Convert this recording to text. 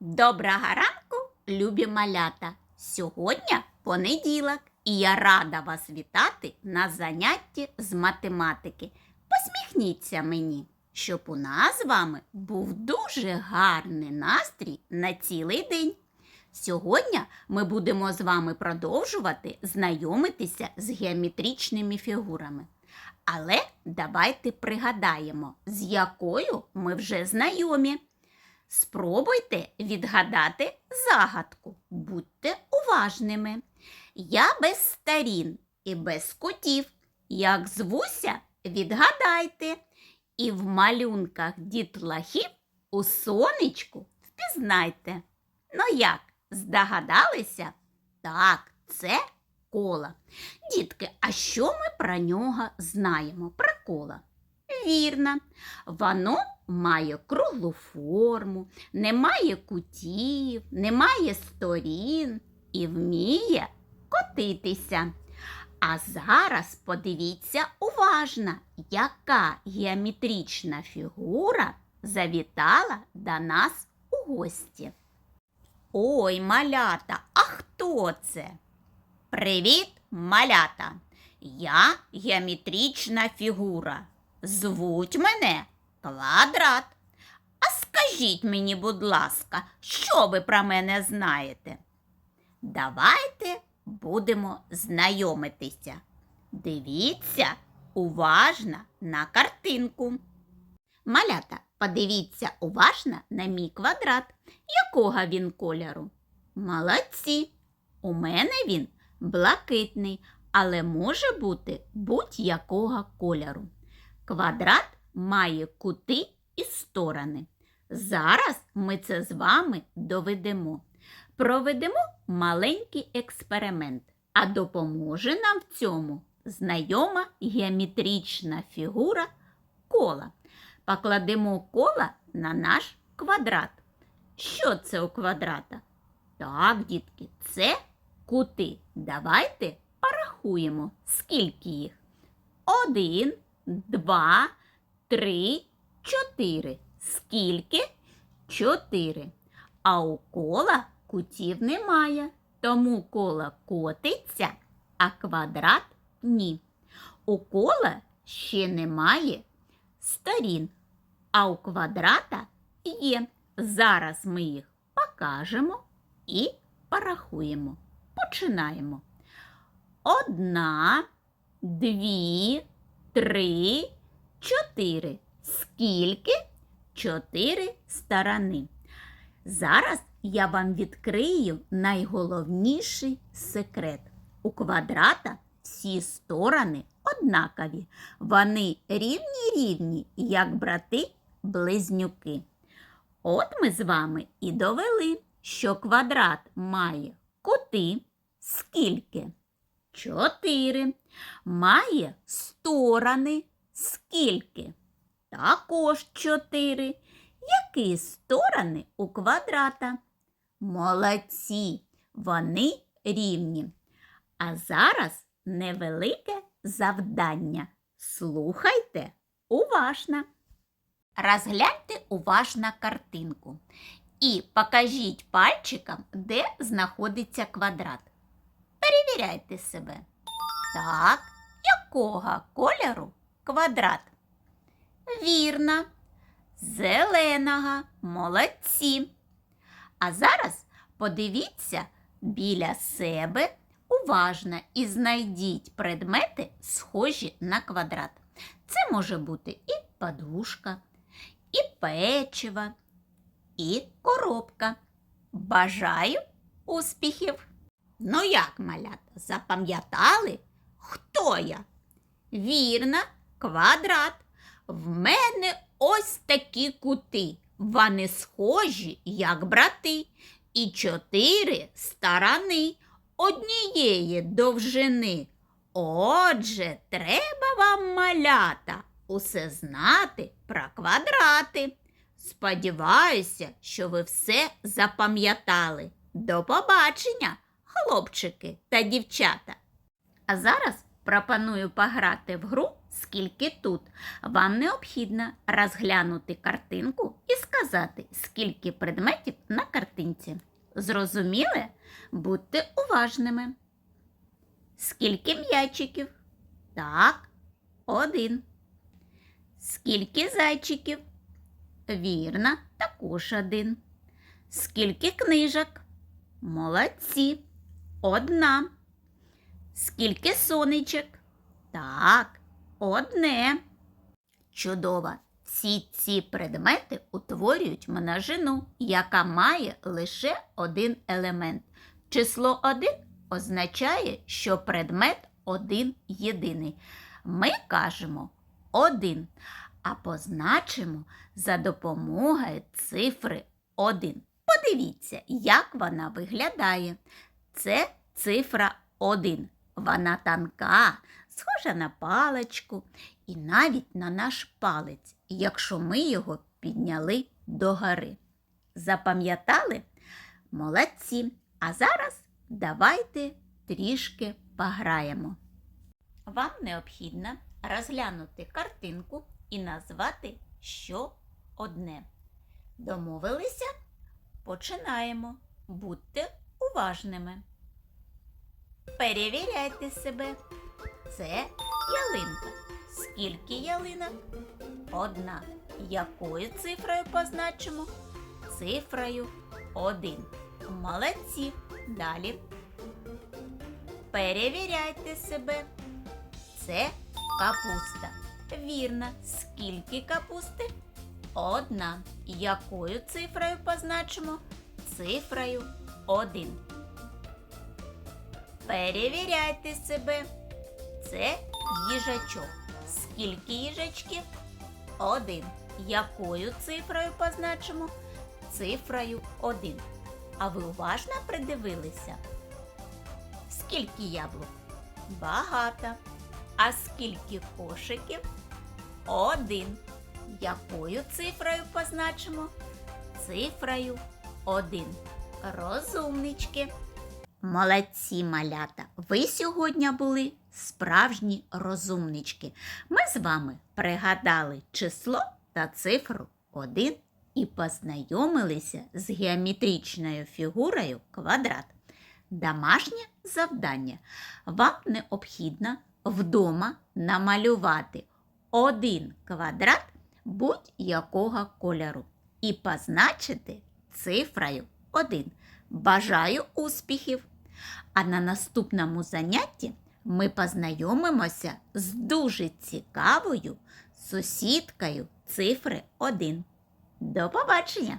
Доброго ранку, любі малята! Сьогодні понеділок, і я рада вас вітати на занятті з математики. Посміхніться мені, щоб у нас з вами був дуже гарний настрій на цілий день. Сьогодні ми будемо з вами продовжувати знайомитися з геометричними фігурами. Але давайте пригадаємо, з якою ми вже знайомі. Спробуйте відгадати загадку. Будьте уважними. Я без старін і без котів. Як звуся, відгадайте. І в малюнках дітлахів у сонечку впізнайте. Ну як, здогадалися? Так, це кола. Дітки, а що ми про нього знаємо? Про кола? Вірно, воно має круглу форму, не має кутів, не має сторін і вміє котитися. А зараз подивіться уважно, яка геометрична фігура завітала до нас у гості. Ой, малята, а хто це? Привіт, малята! Я геометрична фігура. Звуть мене квадрат. А скажіть мені, будь ласка, що ви про мене знаєте? Давайте будемо знайомитися. Дивіться уважно на картинку. Малята, подивіться уважно на мій квадрат. Якого він кольору? Молодці! У мене він блакитний, але може бути будь-якого кольору. Квадрат має кути і сторони. Зараз ми це з вами доведемо. Проведемо маленький експеримент, а допоможе нам в цьому знайома геометрична фігура кола. Покладемо кола на наш квадрат. Що це у квадрата? Так, дітки, це кути. Давайте порахуємо, скільки їх. Один, два, три, чотири. Скільки? Чотири. А у кола кутів немає, тому коло котиться, а квадрат ні. У кола ще немає сторін, а у квадрата є. Зараз ми їх покажемо і порахуємо. Починаємо. Одна, дві, три, чотири. Скільки? Чотири сторони. Зараз я вам відкрию найголовніший секрет. У квадрата всі сторони однакові. Вони рівні-рівні, як брати-близнюки. От ми з вами і довели, що квадрат має кути скільки? Чотири. Має сторони скільки? Також чотири. Які сторони у квадрата? Молодці, вони рівні. А зараз невелике завдання. Слухайте уважно. Розгляньте уважно картинку і покажіть пальчиком, де знаходиться квадрат. Перевіряйте себе. Так, якого кольору квадрат? Вірно, зеленого, молодці. А зараз подивіться біля себе уважно і знайдіть предмети, схожі на квадрат. Це може бути і подушка, і печиво, і коробка. Бажаю успіхів! Ну як, малята, запам'ятали, хто я? Вірно, квадрат. В мене ось такі кути. Вони схожі, як брати, і чотири сторони однієї довжини. Отже, треба вам, малята, усе знати про квадрати. Сподіваюся, що ви все запам'ятали. До побачення, хлопчики та дівчата. А зараз пропоную пограти в гру скільки тут. Вам необхідно розглянути картинку і сказати, скільки предметів на картинці. Зрозуміли? Будьте уважними. Скільки м'ячиків? Так, один. Скільки зайчиків? Вірно, також один. Скільки книжок? Молодці. Одна. Скільки сонечок? Так, одне. Чудово. Всі ці предмети утворюють множину, яка має лише один елемент. Число 1 означає, що предмет один єдиний. Ми кажемо один, а позначимо за допомогою цифри 1. Подивіться, як вона виглядає. Це цифра 1. Вона тонка, схожа на паличку і навіть на наш палець, якщо ми його підняли догори. Запам'ятали? Молодці! А зараз давайте трішки пограємо. Вам необхідно розглянути картинку і назвати що одне. Домовилися? Починаємо. Будьте уважними. Перевіряйте себе. Це ялинка. Скільки ялинок? Одна. Якою цифрою позначимо? Цифрою 1. Молодці. Далі. Перевіряйте себе. Це капуста. Вірно. Скільки капусти? Одна. Якою цифрою позначимо? Цифрою 1. Перевіряйте себе. Це їжачок. Скільки їжачків? Один. Якою цифрою позначимо? Цифрою 1. А ви уважно придивилися? Скільки яблук? Багато. А скільки кошиків? Один. Якою цифрою позначимо? Цифрою 1. Розумнички. Молодці малята! Ви сьогодні були справжні розумнички. Ми з вами пригадали число та цифру 1 і познайомилися з геометричною фігурою квадрат. Домашнє завдання. Вам необхідно вдома намалювати один квадрат будь-якого кольору і позначити цифрою 1. Бажаю успіхів! А на наступному занятті ми познайомимося з дуже цікавою сусідкою цифри 1. До побачення!